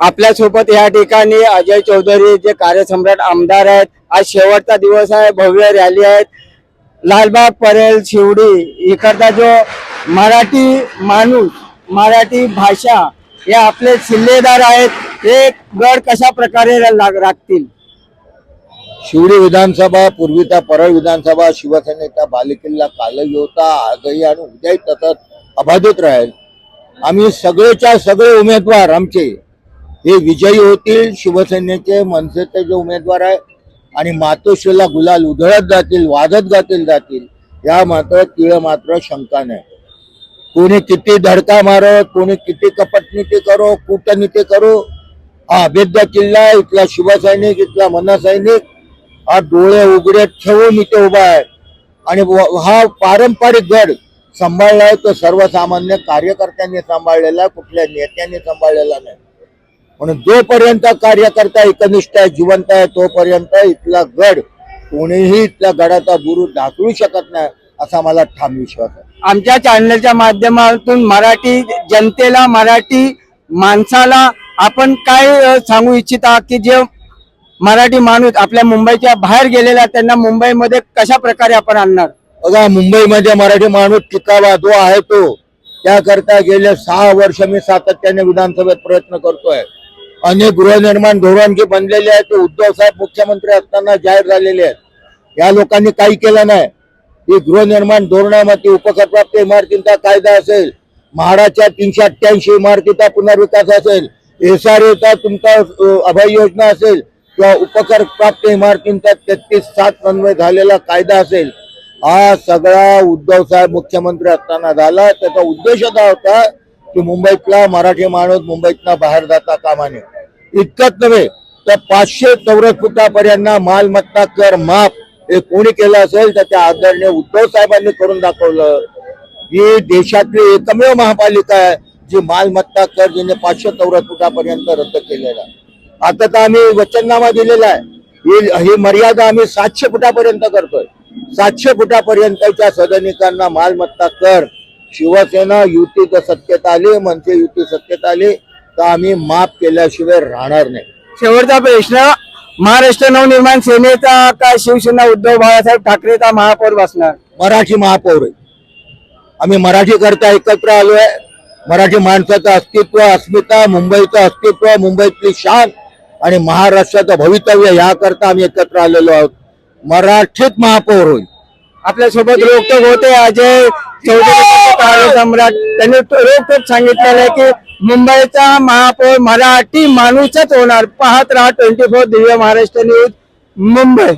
आपल्यासोबत या ठिकाणी अजय चौधरी जे कार्यसम्राट आमदार आहेत. आज शेवटचा दिवस आहे भव्य रॅली आहेत. लालबाग परेल शिवडी इकडचा जो मराठी माणूस मराठी भाषा हे आपले सिल्लेदार आहेत हे गड कशा प्रकारे लाग- राखतील? शिवडी विधानसभा पूर्वीचा परळ विधानसभा शिवसेनेचा बालेकिल्ला कालही होता आजही आणि उद्याही तसंच अबाधित राहील. आम्ही सगळेच्या सगळे उमेदवार आमचे. हे विजयी होतील शिवसेनेचे मनसेचे जे उमेदवार आहे आणि मातोश्रीला गुलाल उधळत जातील वाजत जातील जातील या मात्र तिळ मात्र शंका नाही. कोणी किती धडका मारो कोणी किती कपटनीती करो कूटनीती करो हा अभेद्य किल्ला आहे, इथला शिवसैनिक इथला मनसैनिक हा डोळे उघडे ठेवून इथे उभा आहे. आणि हा पारंपरिक गड सांभाळलाय तो सर्वसामान्य कार्यकर्त्यांनी सांभाळलेला आहे, कुठल्या नेत्यांनी सांभाळलेला नाही. म्हणून जोपर्यंत कार्यकर्ता एकनिष्ठ आहे जिवंत आहे तोपर्यंत इथला गड कोणीही इथल्या गडाचा गुरु ढाकळू शकत नाही असा मला ठाम विश्वास आहे. आमच्या चॅनलच्या माध्यमातून मराठी जनतेला मराठी माणसाला आपण काय सांगू इच्छिता की जे मराठी माणूस आपल्या मुंबईच्या बाहेर गेलेला त्यांना मुंबईमध्ये कशा प्रकारे आपण आणणार? बघा मुंबईमध्ये मराठी माणूस टिकावा जो आहे तो त्याकरता गेले सहा वर्ष मी सातत्याने विधानसभेत प्रयत्न करतोय. अनेक गृहनिर्माण धोरण जे बनलेले आहेत ते उद्धव साहेब मुख्यमंत्री असताना जाहीर झालेले आहेत. या लोकांनी काही केलं नाही. ही गृहनिर्माण धोरणामध्ये उपकरप्राप्त इमारतींचा कायदा असेल महाराष्ट्राच्या तीनशे अठ्ठ्याऐंशी इमारतीचा पुनर्विकास असेल एस आर एचा तुमचा अभय योजना असेल किंवा उपकर प्राप्त इमारतींचा तेहतीस सात अन्वय झालेला कायदा असेल हा सगळा उद्धव साहेब मुख्यमंत्री असताना झाला. त्याचा उद्देश असा होता की मुंबईतला मराठी माणूस मुंबईतनं बाहेर जाता कामा नये. इतकंच नव्हे तर पाचशे चौरस फुटापर्यंत मालमत्ता कर माफ हे कोणी केलं असेल तर त्या आदरणीय उद्धव साहेबांनी करून दाखवलं. ही देशातली एकमेव महापालिका आहे जी मालमत्ता कर जिने पाचशे चौरस फुटापर्यंत रद्द केलेला आहे. आता तर आम्ही वचननामा दिलेला आहे. ही ही मर्यादा आम्ही सातशे फुटापर्यंत करतोय. सातशे फुटापर्यंतच्या सदनिकांना मालमत्ता कर शिवसेना युती जर सत्तेत आली मनसे युती सत्तेत आली तर आम्ही माफ केल्याशिवाय राहणार नाही. शेवटचा प्रश्न महाराष्ट्र नवनिर्माण सेनेचा का शिवसेना उद्धव बाळासाहेब ठाकरेचा महापौर बसणार? मराठी महापौर आहे. आम्ही मराठी करता एकत्र आलोय मराठी माणसाचं अस्तित्व अस्मिता मुंबईचं अस्तित्व मुंबईतली शान आणि महाराष्ट्राचं भवितव्य याकरता आम्ही एकत्र आलेलो आहोत. मराठीत महापौर होईल. आपल्यासोबत रोकटोक होते अजय चौधरी सम्राट. त्यांनी रोकटोक सांगितलेलं आहे की मुंबईचा महापौर मराठी माणूसच होणार. पाहत राहा twenty four Divya Maharashtra news Mumbai.